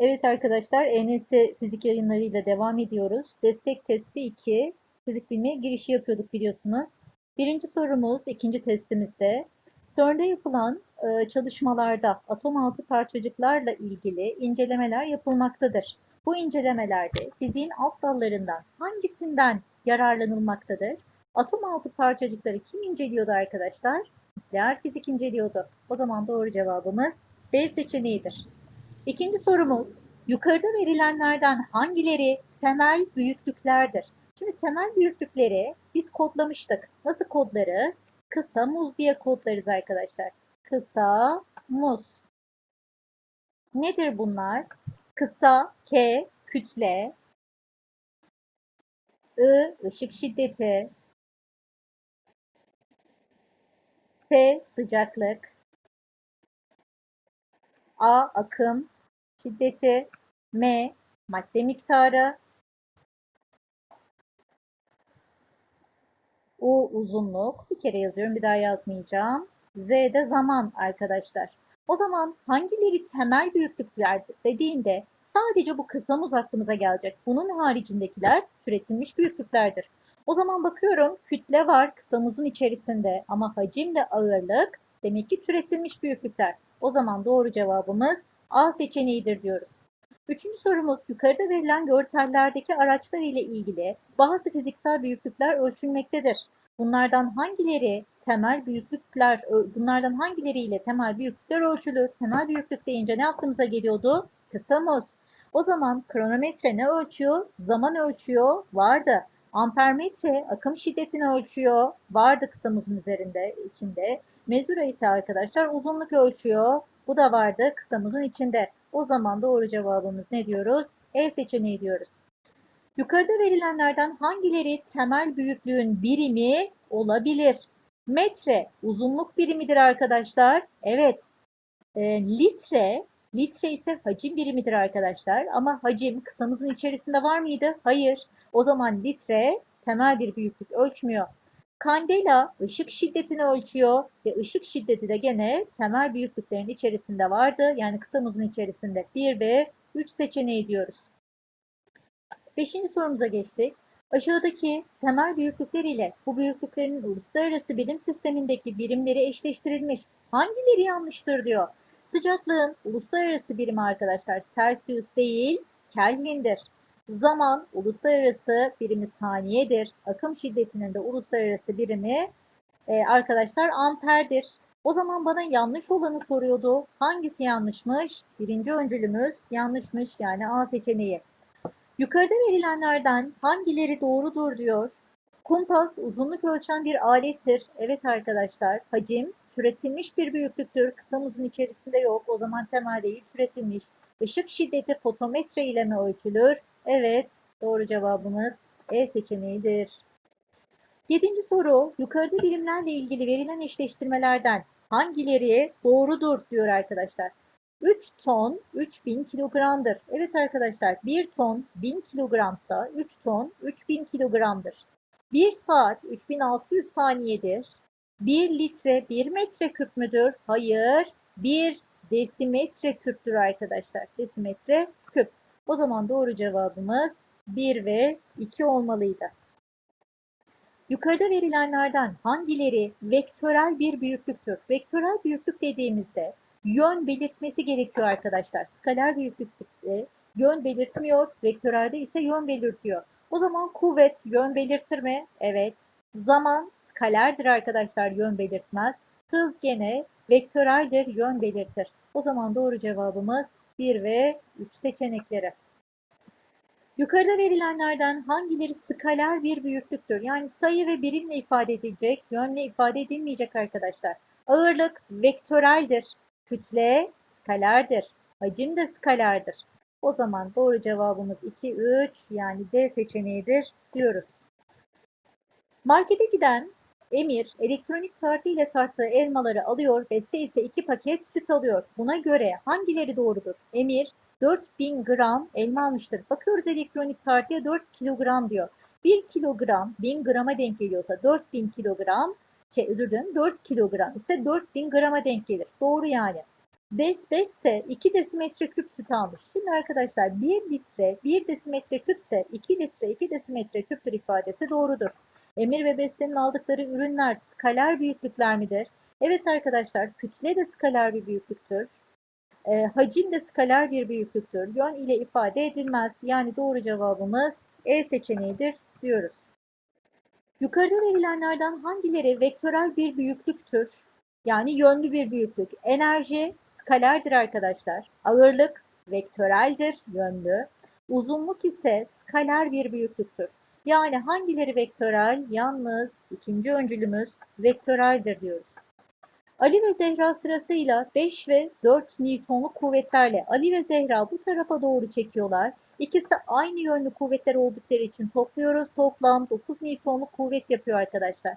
Evet arkadaşlar, ENS fizik yayınlarıyla devam ediyoruz. Destek testi 2, fizik bilmeye girişi yapıyorduk biliyorsunuz. Birinci sorumuz ikinci testimizde. CERN'de yapılan e, çalışmalarda atom altı parçacıklarla ilgili incelemeler yapılmaktadır. Bu incelemelerde fiziğin alt dallarından hangisinden yararlanılmaktadır? Atom altı parçacıkları kim inceliyordu arkadaşlar? Nükleer fizik inceliyordu. O zaman doğru cevabımız B seçeneğidir. İkinci sorumuz, yukarıda verilenlerden hangileri temel büyüklüklerdir? Şimdi temel büyüklükleri biz kodlamıştık. Nasıl kodlarız? Kısa muz diye kodlarız arkadaşlar. Kısa muz. Nedir bunlar? Kısa K kütle, I ışık şiddeti, S sıcaklık, A akım, şiddeti, M madde miktarı, U uzunluk, bir kere yazıyorum bir daha yazmayacağım. Z de zaman arkadaşlar. O zaman hangileri temel büyüklüklerdir dediğinde sadece bu kısa muz aklımıza gelecek. Bunun haricindekiler türetilmiş büyüklüklerdir. O zaman bakıyorum kütle var kısa muzun içerisinde ama hacimle ağırlık demek ki türetilmiş büyüklükler. O zaman doğru cevabımız A seçeneğidir diyoruz. Üçüncü sorumuz yukarıda verilen görsellerdeki araçlar ile ilgili bazı fiziksel büyüklükler ölçülmektedir. Bunlardan hangileri temel büyüklükler, bunlardan hangileriyle temel büyüklükler ölçülür? Temel büyüklük deyince ne aklımıza geliyordu? Kısa. O zaman kronometre ne ölçüyor? Zaman ölçüyor. Vardı. Ampermetre akım şiddetini ölçüyor. Vardı kısa muzun üzerinde, içinde. Mezura ise arkadaşlar uzunluk ölçüyor. Bu da vardı kısamızın içinde. O zaman doğru cevabımız ne diyoruz? E seçeneği diyoruz. Yukarıda verilenlerden hangileri temel büyüklüğün birimi olabilir? Metre uzunluk birimidir arkadaşlar. Evet. E, litre, litre ise hacim birimidir arkadaşlar. Ama hacim kısamızın içerisinde var mıydı? Hayır. O zaman litre temel bir büyüklük ölçmüyor. Kandela ışık şiddetini ölçüyor ve ışık şiddeti de gene temel büyüklüklerin içerisinde vardı. Yani kısamızın içerisinde 1 ve 3 seçeneği diyoruz. Beşinci sorumuza geçtik. Aşağıdaki temel büyüklükler ile bu büyüklüklerin uluslararası bilim sistemindeki birimleri eşleştirilmiş. Hangileri yanlıştır diyor. Sıcaklığın uluslararası birimi arkadaşlar Celsius değil Kelvin'dir. Zaman uluslararası birimi saniyedir. Akım şiddetinin de uluslararası birimi e, arkadaşlar amperdir. O zaman bana yanlış olanı soruyordu. Hangisi yanlışmış? Birinci öncülümüz yanlışmış yani A seçeneği. Yukarıda verilenlerden hangileri doğrudur diyor. Kumpas uzunluk ölçen bir alettir. Evet arkadaşlar hacim türetilmiş bir büyüklüktür. Kısamızın içerisinde yok. O zaman temel değil türetilmiş. Işık şiddeti fotometre ile mi ölçülür? Evet, doğru cevabımız E seçeneğidir. Yedinci soru, yukarıda birimlerle ilgili verilen eşleştirmelerden hangileri doğrudur diyor arkadaşlar. 3 ton 3000 kilogramdır. Evet arkadaşlar 1 ton 1000 kilogramsa 3 ton 3000 kilogramdır. 1 saat 3600 saniyedir. 1 litre 1 metre küp müdür? Hayır. 1 desimetre küptür arkadaşlar. Desimetre küp. O zaman doğru cevabımız 1 ve 2 olmalıydı. Yukarıda verilenlerden hangileri vektörel bir büyüklüktür? Vektörel büyüklük dediğimizde yön belirtmesi gerekiyor arkadaşlar. Skaler büyüklükte yön belirtmiyor, vektörelde ise yön belirtiyor. O zaman kuvvet yön belirtir mi? Evet. Zaman skalerdir arkadaşlar, yön belirtmez. Hız gene vektöreldir, yön belirtir. O zaman doğru cevabımız 1 ve 3 seçenekleri. Yukarıda verilenlerden hangileri skaler bir büyüklüktür? Yani sayı ve birimle ifade edilecek, yönle ifade edilmeyecek arkadaşlar. Ağırlık vektöreldir. Kütle skalerdir. Hacim de skalerdir. O zaman doğru cevabımız 2, 3 yani D seçeneğidir diyoruz. Markete giden Emir elektronik tartı ile tarttığı elmaları alıyor, Beste ise iki paket süt alıyor. Buna göre hangileri doğrudur? Emir 4000 gram elma almıştır. Bakıyoruz elektronik tartıya 4 kilogram diyor. 1 kilogram 1000 grama denk geliyorsa 4000 kilogram şey özür dilerim 4 kilogram ise 4000 grama denk gelir. Doğru yani. Bes Beste 2 desimetre küp süt almış. Şimdi arkadaşlar 1 litre 1 desimetre küpse 2 litre 2 desimetre küptür ifadesi doğrudur. Emir ve Beste'nin aldıkları ürünler skaler büyüklükler midir? Evet arkadaşlar kütle de skaler bir büyüklüktür. E, hacim de skaler bir büyüklüktür. Yön ile ifade edilmez. Yani doğru cevabımız E seçeneğidir diyoruz. Yukarıda verilenlerden hangileri vektörel bir büyüklüktür? Yani yönlü bir büyüklük. Enerji skalerdir arkadaşlar. Ağırlık vektöreldir, yönlü. Uzunluk ise skaler bir büyüklüktür. Yani hangileri vektörel? Yalnız ikinci öncülümüz vektöreldir diyoruz. Ali ve Zehra sırasıyla 5 ve 4 Newton'luk kuvvetlerle Ali ve Zehra bu tarafa doğru çekiyorlar. İkisi aynı yönlü kuvvetler oldukları için topluyoruz. Toplam 9 Newton'luk kuvvet yapıyor arkadaşlar.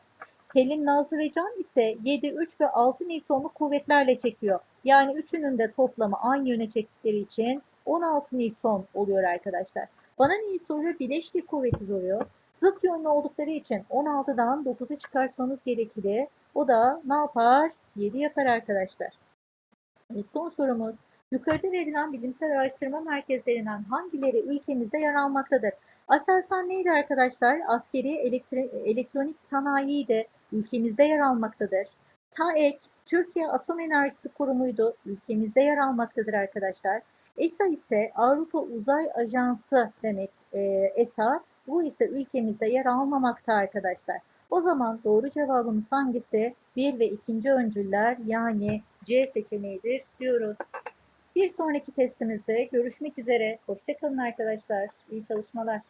Selin, Nazlı ve Can ise 7, 3 ve 6 Newton'luk kuvvetlerle çekiyor. Yani üçünün de toplamı aynı yöne çektikleri için 16 Newton oluyor arkadaşlar. Bana neyi soruyor? Bileşki kuvveti soruyor. Zıt yönlü oldukları için 16'dan 9'u çıkartmamız gerekir. O da ne yapar? 7 yapar arkadaşlar. Evet, son sorumuz. Yukarıda verilen bilimsel araştırma merkezlerinden hangileri ülkemizde yer almaktadır? Aselsan neydi arkadaşlar? Askeri elektri- elektronik sanayi de ülkemizde yer almaktadır. TAEK, Türkiye Atom Enerjisi Kurumu'ydu. Ülkemizde yer almaktadır arkadaşlar. ESA ise Avrupa Uzay Ajansı demek e, ESA. Bu ise ülkemizde yer almamakta arkadaşlar. O zaman doğru cevabımız hangisi? 1 ve 2. öncüller yani C seçeneğidir diyoruz. Bir sonraki testimizde görüşmek üzere. Hoşçakalın arkadaşlar. İyi çalışmalar.